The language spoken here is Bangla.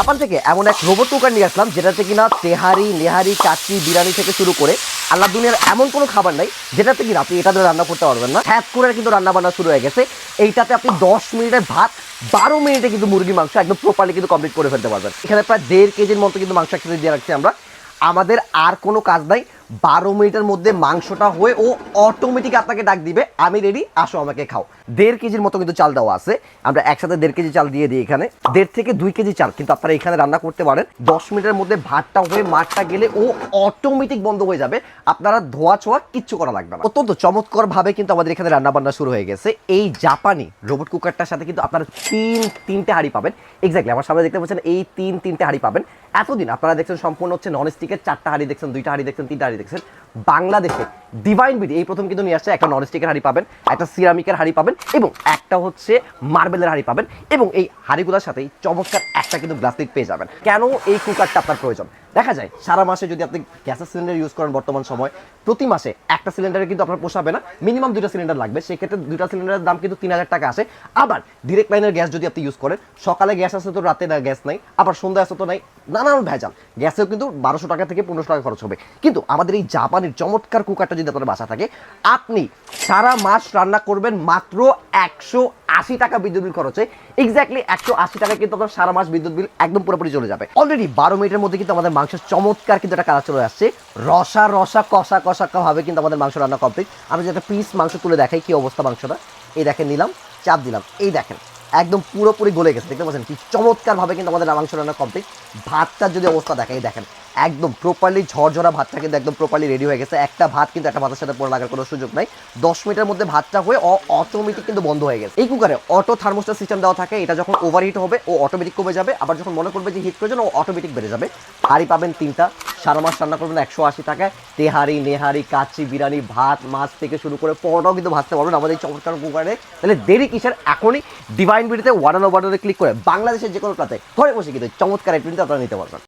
জাপান থেকে এমন এক রোবট কুকার নিয়ে আসলাম, যেটাতে কিনা তেহারি, নেহারি কাচ্চি বিরিয়ানি থেকে শুরু করে আল্লাহ দুনিয়ার এমন কোনো খাবার নাই, যেটাতে কিনা আপনি এটাতে রান্না করতে পারবেন না। হ্যাঁ করে কিন্তু রান্না বান্না শুরু হয়ে গেছে। এইটাতে আপনি দশ মিনিটের ভাত, বারো মিনিটে কিন্তু মুরগি মাংস একদম প্রপারলি কিন্তু কমপ্লিট করে ফেলতে পারবেন। এখানে প্রায় দেড় কেজির মতো কিন্তু মাংস একসাথে দিয়ে রাখছি আমরা। আমাদের আর কোনো কাজ নাই বারো মিনিটের মধ্যে মাংসটা হয়ে ও অটোমেটিক আপনাকে ডাক দিবে, আমি রেডি আসো আমাকে খাও। দেড় কেজির মতো কিন্তু চাল দেওয়া আছে। আমরা একসাথে দেড় কেজি চাল দিয়ে দিই এখানে। দেড় থেকে দুই কেজি চাল, কিন্তু আপনারা এখানে রান্না করতে পারেন। দশ মিনিটের মধ্যে ভাতটা হয়ে মাঠটা গেলে ও অটোমেটিক বন্ধ হয়ে যাবে। আপনারা ধোয়া ছোঁয়া কিচ্ছু করা লাগবে না। অত্যন্ত চমৎকার ভাবে কিন্তু আমাদের এখানে রান্না বান্না শুরু হয়ে গেছে। এই জাপানি রোবট কুকারটার সাথে কিন্তু আপনারা তিন, তিনটে হাঁড়ি পাবেন। এক্স্যাক্টলি আমার সামনে দেখতে পাচ্ছেন এই তিন, তিনটে হাঁড়ি পাবেন। এতদিন আপনারা দেখছেন সম্পূর্ণ হচ্ছে নন স্টিকের চারটা হাঁড়ি, দেখছেন দুইটা হাঁড়ি, দেখছেন তিনটা হাঁড়ি দেখছেন? বাংলাদেশে ডিভাইন বিডি এই প্রথম কিন্তু নিয়ে আসছে একটা নন স্টিকের হাঁড়ি পাবেন, একটা সিরামিকের হাঁড়ি পাবেন, এবং একটা হচ্ছে মার্বেলের হাঁড়ি পাবেন, এবং এই হাঁড়িগুলোর সাথেই চমৎকার একটা কিন্তু গ্লাসটিক পেয়ে যাবেন। কেন এই কুকারটা আপনার প্রয়োজন? দেখা যায়, সারা মাসে যদি আপনি গ্যাসের সিলিন্ডার ইউজ করেন বর্তমান সময়, প্রতি মাসে একটা সিলিন্ডারে কিন্তু আপনার পোষাবে না মিনিমাম দুইটা সিলিন্ডার লাগবে, সেক্ষেত্রে দুইটা সিলিন্ডারের দাম কিন্তু তিন হাজার টাকা আসে। আবার ডিরেক্ট লাইনের গ্যাস যদি আপনি ইউজ করেন, সকালে গ্যাস আছে তো রাতে গ্যাস নাই, আবার সন্ধ্যা আছে তো নাই, নানান ভেজাল। গ্যাসেও কিন্তু বারোশো টাকা থেকে পনেরোশো টাকা খরচ হবে। কিন্তু আমাদের এই জাপানের চমৎকার কুকারটা যদি আপনার বাসা থাকে, আপনি সারা মাস রান্না করবেন মাত্র একশো আশি টাকা বিদ্যুৎ বিল খরচে। এক্স্যাক্টলি একশো আশি টাকা কিন্তু আপনার সারা মাস বিদ্যুৎ বিল একদম পুরোপুরি চলে যাবে। অলরেডি বারো মিনিটের মধ্যে কিন্তু আমাদের মাংসের চমৎকার কিন্তু একটা কালার চলে আসছে। রসা রসা, কষা কষা ভাবে কিন্তু আমাদের মাংস রান্না কমপ্লিট আমি যেটা পিস মাংস তুলে দেখাই কি অবস্থা মাংসটা, এই দেখেন নিলাম, চাপ দিলাম, এই দেখেন, একদম পুরোপুরি গলে গেছে। দেখতে পাচ্ছেন কি চমৎকার ভাবে কিন্তু আমাদের মাংস রান্না কমপ্লিট ভাতটার যদি অবস্থা দেখে এই দেখেন একদম প্রপারলি ঝরঝরা ভাতটা কিন্তু একদম প্রপারলি রেডি হয়ে গেছে। একটা ভাত কিন্তু একটা ভাতের সাথে পড়ে লাগার কোনো সুযোগ নাই। দশ মিনিটের মধ্যে ভাতটা হয়ে অটোমেটিক কিন্তু বন্ধ হয়ে গেছে। এই কুকারে অটো থার্মোস্টার সিস্টেম দেওয়া থাকে, এটা যখন ওভারহিট হবে, ও অটোমেটিক কমে যাবে। আবার যখন মনে করবে যে হিট প্রয়োজন ও অটোমেটিক বেড়ে যাবে। হাঁড়ি পাবেন তিনটা। সারা মাস রান্না করবেন একশো আশি টাকায়। তেহারি, নেহারি, কাচ্চি, বিরিয়ানি, ভাত, মাছ থেকে শুরু করে পরোটাও কিন্তু ভাজতে পারবেন আমাদের এই চমৎকার কুকারে তাহলে দেরি কিসের? এখনই ডিভাইন বিডিতে ওয়ান অন ওয়ার্ডে ক্লিক করে বাংলাদেশের যে কোনো প্রাতে ঘরে বসে কিন্তু চমৎকার প্রিন্ট আপনারা নিতে পারবেন।